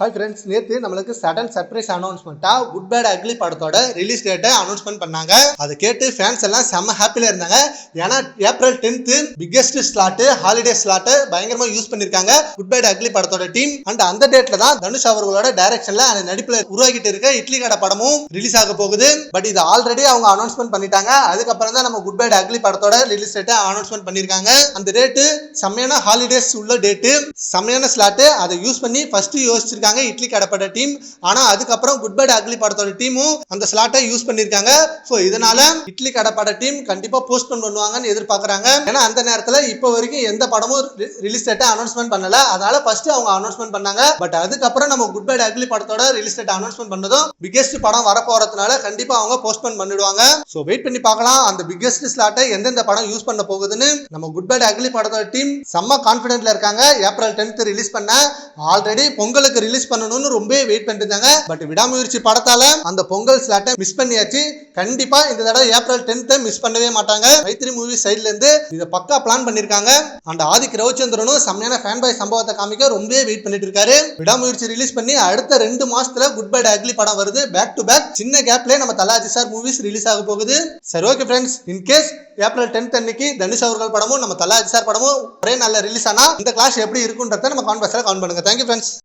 Hi friends நேற்று நம்மளுக்கு sudden surprise அனௌன்ஸ்மெண்ட்டாக குட் பேட் அக்லி படத்தோட ரிலீஸ் டேட்டை அனௌன்ஸ்மெண்ட் பண்ணாங்க. அதை கேட்டு ஃபேன்ஸ் எல்லாம் செம்ம ஹாப்பியில் இருந்தாங்க. ஏன்னா April tenth biggest slot holiday ஸ்லாட்டை பயங்கரமாக யூஸ் பண்ணியிருக்காங்க குட் பேட் அக்லி படத்தோட டீம் அண்ட் அந்த டேட்டில் தான் தனுஷ் அவர்களோட டைரக்ஷனில் அந்த நடிப்பில் உருவாக்கிட்டு இருக்க இட்லி கடை படமும் ரிலீஸ் ஆக போகுது. பட் இது ஆல்ரெடி அவங்க அனௌன்ஸ்மெண்ட் பண்ணிட்டாங்க. அதுக்கப்புறம் தான் நம்ம குட் பேட் அக்லி படத்தோட ரிலீஸ் டேட்டை அனௌன்ஸ்மெண்ட் பண்ணியிருக்காங்க அந்த டேட்டு செம்மையான ஹாலிடேஸ் உள்ள டேட்டு செம்மையான ஸ்லாட்டு அதை யூஸ் பண்ணி ஃபஸ்ட்டு யோசிச்சிருக்காங்க. இட்லி கடப்பட டீம். ஆனா அதுக்கப்புறம் குட் பை அக்லி படத்தோட டீமும் அந்த ஸ்லாட்டை யூஸ் பண்ணியிருக்காங்க. ஸோ இதனால இட்லி கடப்பட டீம் கண்டிப்பா போஸ்ட் பண்ணுவாங்கன்னு எதிர்பார்க்குறாங்க. ஏன்னா அந்த நேரத்தில் இப்போ வரைக்கும் எந்த படமும் ரிலீஸ் டேட்டை அனௌன்ஸ்மெண்ட் பண்ணல. அதனால ஃபர்ஸ்ட் அவங்க அனௌன்ஸ்மெண்ட் பண்ணாங்க. பட் அதுக்கப்புறம் நம்ம குட் பைட் அக்லி படத்தோட ரிலீஸ் டேட் அனௌன்ஸ்மெண்ட் பண்ணதும் பிக்கெஸ்ட் படம் வர போறதுனால கண்டிப்பா அவங்க போஸ்ட்போன் பண்ணிடுவாங்க. ஸோ வெயிட் பண்ணி பார்க்கலாம். அந்த பிக்கெஸ்ட் ஸ்லாட்டை எந்தெந்த படம் யூஸ் பண்ண போகுதுன்னு நம்ம குட் பைட் அக்லி படத்தோட டீம் செம்ம கான்ஃபிடென்ட்ல இருக்காங்க. ஏப்ரல் டென்த் ரிலீஸ் பண்ண. ஆல்ரெடி பொங்கலுக்கு ரிலீஸ் பண்ணணும்னு ரொம்ப வெயிட் பண்ணிருந்தாங்க பட் விடாமுயற்சி படத்தால அந்த பொங்கல் ஸ்லாட்டை மிஸ் பண்ணியாச்சு. கண்டிப்பா இந்த தடவை ஏப்ரல் டென்த்தை மிஸ் பண்ணவே மாட்டாங்க. மைத்ரி மூவி சைட்ல இருந்து இதை பக்கா பிளான் பண்ணிருக்காங்க. அந்த ஆதிக் ரவிச்சந்திரனும் செம்மையான ஃபேன் பாய் சம்பவத்தை காமிக்க ரொம்பவே வெயிட் பண்ணிட்டு இருக்காரு விடாமுயற்சி ரிலீஸ் பண்ணி அடுத்த ரெண்டு மாசத்துல குட் பை அக்லி படம் வருது. பேக் டு பேக் சின்ன கேப்ல நம்ம தலாஜி சார் மூவிஸ் ரிலீஸ் ஆக போகுது. சரி okay friends in case April tenth அன்னைக்கு தனுஷ் அவர்கள் படமும் நம்ம தலாஜி சார் படமும் ஒரே நல்ல ரிலீஸ் ஆனா இந்த கிளாஸ் எப்படி இருக்குன்றத நம்ம கான்வர்ஸ்ல கவுண்ட் பண்ணுங்க. Thank you friends